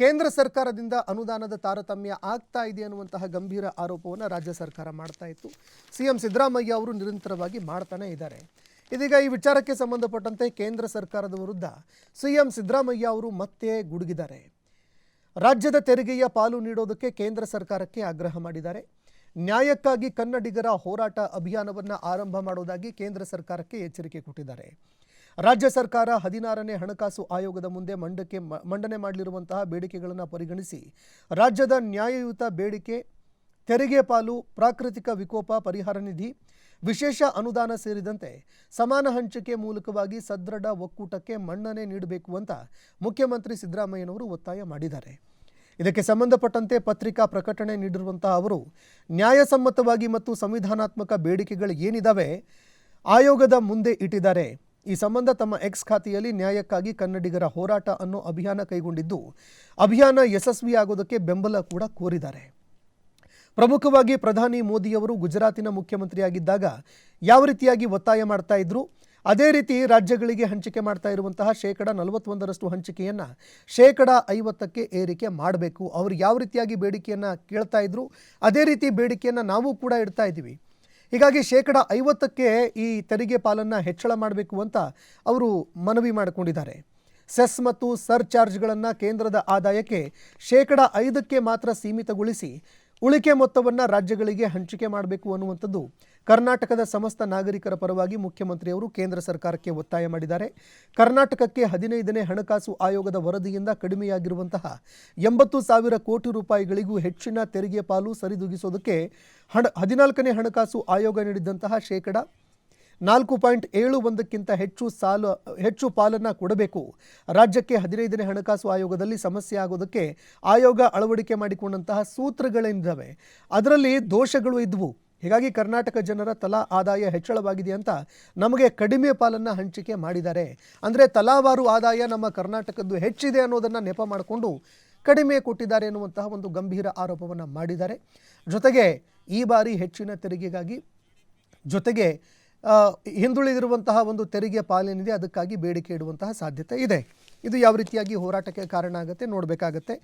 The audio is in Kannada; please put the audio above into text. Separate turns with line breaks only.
ಕೇಂದ್ರ ಸರ್ಕಾರದಿಂದ ಅನುದಾನದ ತಾರತಮ್ಯ ಆಗ್ತಾ ಇದೆ ಅನ್ನುವಂತಹ ಗಂಭೀರ ಆರೋಪವನ್ನು ರಾಜ್ಯ ಸರ್ಕಾರ ಮಾಡ್ತಾ ಇತ್ತು. ಸಿಎಂ ಸಿದ್ದರಾಮಯ್ಯ ಅವರು ನಿರಂತರವಾಗಿ ಮಾಡ್ತಾನೆ ಇದ್ದಾರೆ. ಇದೀಗ ಈ ವಿಚಾರಕ್ಕೆ ಸಂಬಂಧಪಟ್ಟಂತೆ ಕೇಂದ್ರ ಸರ್ಕಾರದ ವಿರುದ್ಧ ಸಿಎಂ ಸಿದ್ದರಾಮಯ್ಯ ಅವರು ಮತ್ತೆ ಗುಡುಗಿದ್ದಾರೆ. ರಾಜ್ಯದ ತೆರಿಗೆಯ ಪಾಲು ನೀಡೋದಕ್ಕೆ ಕೇಂದ್ರ ಸರ್ಕಾರಕ್ಕೆ ಆಗ್ರಹ ಮಾಡಿದ್ದಾರೆ. ನ್ಯಾಯಕ್ಕಾಗಿ ಕನ್ನಡಿಗರ ಹೋರಾಟ ಅಭಿಯಾನವನ್ನು ಆರಂಭ ಮಾಡೋದಾಗಿ ಕೇಂದ್ರ ಸರ್ಕಾರಕ್ಕೆ ಎಚ್ಚರಿಕೆ ಕೊಟ್ಟಿದ್ದಾರೆ. ರಾಜ್ಯ ಸರ್ಕಾರ ಹದಿನಾರನೇ ಹಣಕಾಸು ಆಯೋಗದ ಮುಂದೆ ಮಂಡಕ್ಕೆ ಮಂಡನೆ ಮಾಡಲಿರುವಂತಹ ಬೇಡಿಕೆಗಳನ್ನು ಪರಿಗಣಿಸಿ ರಾಜ್ಯದ ನ್ಯಾಯಯುತ ಬೇಡಿಕೆ, ತೆರಿಗೆ ಪಾಲು, ಪ್ರಾಕೃತಿಕ ವಿಕೋಪ ಪರಿಹಾರ ನಿಧಿ, ವಿಶೇಷ ಅನುದಾನ ಸೇರಿದಂತೆ ಸಮಾನ ಹಂಚಿಕೆ ಮೂಲಕವಾಗಿ ಸದೃಢ ಒಕ್ಕೂಟಕ್ಕೆ ಮನ್ನಣೆ ನೀಡಬೇಕು ಅಂತ ಮುಖ್ಯಮಂತ್ರಿ ಸಿದ್ದರಾಮಯ್ಯನವರು ಒತ್ತಾಯ ಮಾಡಿದ್ದಾರೆ. ಇದಕ್ಕೆ ಸಂಬಂಧಪಟ್ಟಂತೆ ಪತ್ರಿಕಾ ಪ್ರಕಟಣೆ ನೀಡಿರುವಂತಹ ಅವರು, ನ್ಯಾಯಸಮ್ಮತವಾಗಿ ಮತ್ತು ಸಂವಿಧಾನಾತ್ಮಕ ಬೇಡಿಕೆಗಳು ಏನಿದಾವೆ, ಆಯೋಗದ ಮುಂದೆ ಇಟ್ಟಿದ್ದಾರೆ. ಈ ಸಂಬಂಧ ತಮ್ಮ ಎಕ್ಸ್ ಖಾತೆಯಲ್ಲಿ ನ್ಯಾಯಕ್ಕಾಗಿ ಕನ್ನಡಿಗರ ಹೋರಾಟ ಅನ್ನೋ ಅಭಿಯಾನ ಕೈಗೊಂಡಿದ್ದು, ಅಭಿಯಾನ ಯಶಸ್ವಿಯಾಗೋದಕ್ಕೆ ಬೆಂಬಲ ಕೂಡ ಕೋರಿದ್ದಾರೆ. ಪ್ರಮುಖವಾಗಿ ಪ್ರಧಾನಿ ಮೋದಿಯವರು ಗುಜರಾತಿನ ಮುಖ್ಯಮಂತ್ರಿಯಾಗಿದ್ದಾಗ ಯಾವ ರೀತಿಯಾಗಿ ಒತ್ತಾಯ ಮಾಡ್ತಾ ಇದ್ರು? ಅದೇ ರೀತಿ ರಾಜ್ಯಗಳಿಗೆ ಹಂಚಿಕೆ ಮಾಡ್ತಾ ಇರುವಂತಹ ಶೇಕಡ ನಲವತ್ತೊಂದರಷ್ಟು ಹಂಚಿಕೆಯನ್ನು ಶೇಕಡ ಐವತ್ತಕ್ಕೆ ಏರಿಕೆ ಮಾಡಬೇಕು. ಅವರು ಯಾವ ರೀತಿಯಾಗಿ ಬೇಡಿಕೆಯನ್ನು ಕೇಳ್ತಾ ಇದ್ರು? ಅದೇ ರೀತಿ ಬೇಡಿಕೆಯನ್ನು ನಾವು ಕೂಡ ಇಡ್ತಾ ಇದ್ದೀವಿ. ಹೀಗಾಗಿ ಶೇಕಡ ಐವತ್ತಕ್ಕೆ ಈ ತೆರಿಗೆ ಪಾಲನ್ನು ಹೆಚ್ಚಳ ಮಾಡಬೇಕು ಅಂತ ಅವರು ಮನವಿ ಮಾಡಿಕೊಂಡಿದ್ದಾರೆ. ಸೆಸ್ ಮತ್ತು ಸರ್ ಚಾರ್ಜ್ಗಳನ್ನು ಕೇಂದ್ರದ ಆದಾಯಕ್ಕೆ ಶೇಕಡ ಐದಕ್ಕೆ ಮಾತ್ರ ಸೀಮಿತಗೊಳಿಸಿ ಉಳಿಕೆ ಮೊತ್ತವನ್ನು ರಾಜ್ಯಗಳಿಗೆ ಹಂಚಿಕೆ ಮಾಡಬೇಕು ಅನ್ನುವಂಥದ್ದು ಕರ್ನಾಟಕದ ಸಮಸ್ತ ನಾಗರಿಕರ ಪರವಾಗಿ ಮುಖ್ಯಮಂತ್ರಿಯವರು ಕೇಂದ್ರ ಸರ್ಕಾರಕ್ಕೆ ಒತ್ತಾಯ ಮಾಡಿದ್ದಾರೆ. ಕರ್ನಾಟಕಕ್ಕೆ ಹದಿನೈದನೇ ಹಣಕಾಸು ಆಯೋಗದ ವರದಿಯಿಂದ ಕಡಿಮೆಯಾಗಿರುವಂತಹ ಎಂಬತ್ತು ಸಾವಿರ ಕೋಟಿ ರೂಪಾಯಿಗಳಿಗೂ ಹೆಚ್ಚಿನ ತೆರಿಗೆ ಪಾಲು ಸರಿದೂಗಿಸೋದಕ್ಕೆ ಹಣ, ಹದಿನಾಲ್ಕನೇ ಹಣಕಾಸು ಆಯೋಗ ನೀಡಿದಂತಹ ಶೇಕಡ ನಾಲ್ಕು ಪಾಯಿಂಟ್ ಏಳು ಒಂದಕ್ಕಿಂತ ಹೆಚ್ಚು ಸಾಲ, ಹೆಚ್ಚು ಪಾಲನ್ನು ಕೊಡಬೇಕು. ರಾಜ್ಯಕ್ಕೆ ಹದಿನೈದನೇ ಹಣಕಾಸು ಆಯೋಗದಲ್ಲಿ ಸಮಸ್ಯೆ ಆಗೋದಕ್ಕೆ ಆಯೋಗ ಅಳವಡಿಕೆ ಮಾಡಿಕೊಂಡಂತಹ ಸೂತ್ರಗಳೇನಿದ್ದಾವೆ ಅದರಲ್ಲಿ ದೋಷಗಳು ಇದ್ವು. ಹೀಗಾಗಿ ಕರ್ನಾಟಕ ಜನರ ತಲಾ ಆದಾಯ ಹೆಚ್ಚಳವಾಗಿದೆ ಅಂತ ನಮಗೆ ಕಡಿಮೆ ಪಾಲನ್ನು ಹಂಚಿಕೆ ಮಾಡಿದ್ದಾರೆ. ಅಂದರೆ ತಲಾವಾರು ಆದಾಯ ನಮ್ಮ ಕರ್ನಾಟಕದ್ದು ಹೆಚ್ಚಿದೆ ಅನ್ನೋದನ್ನು ನೆಪ ಮಾಡಿಕೊಂಡು ಕಡಿಮೆ ಕೊಟ್ಟಿದ್ದಾರೆ ಎನ್ನುವಂತಹ ಒಂದು ಗಂಭೀರ ಆರೋಪವನ್ನು ಮಾಡಿದ್ದಾರೆ. ಜೊತೆಗೆ ಈ ಬಾರಿ ಹೆಚ್ಚಿನ ತೆರಿಗೆಗಾಗಿ ಜೊತೆಗೆ ಹಿಂದುಳಿದಿರುವಂತಹ ಒಂದು ತೆರಿಗೆ ಪಾಲೇನಿದೆ, ಅದಕ್ಕಾಗಿ ಬೇಡಿಕೆ ಇಡುವಂತಹ ಸಾಧ್ಯತೆ ಇದೆ. ಇದು ಯಾವ ರೀತಿಯಾಗಿ ಹೋರಾಟಕ್ಕೆ ಕಾರಣ ಆಗುತ್ತೆ ನೋಡಬೇಕಾಗತ್ತೆ.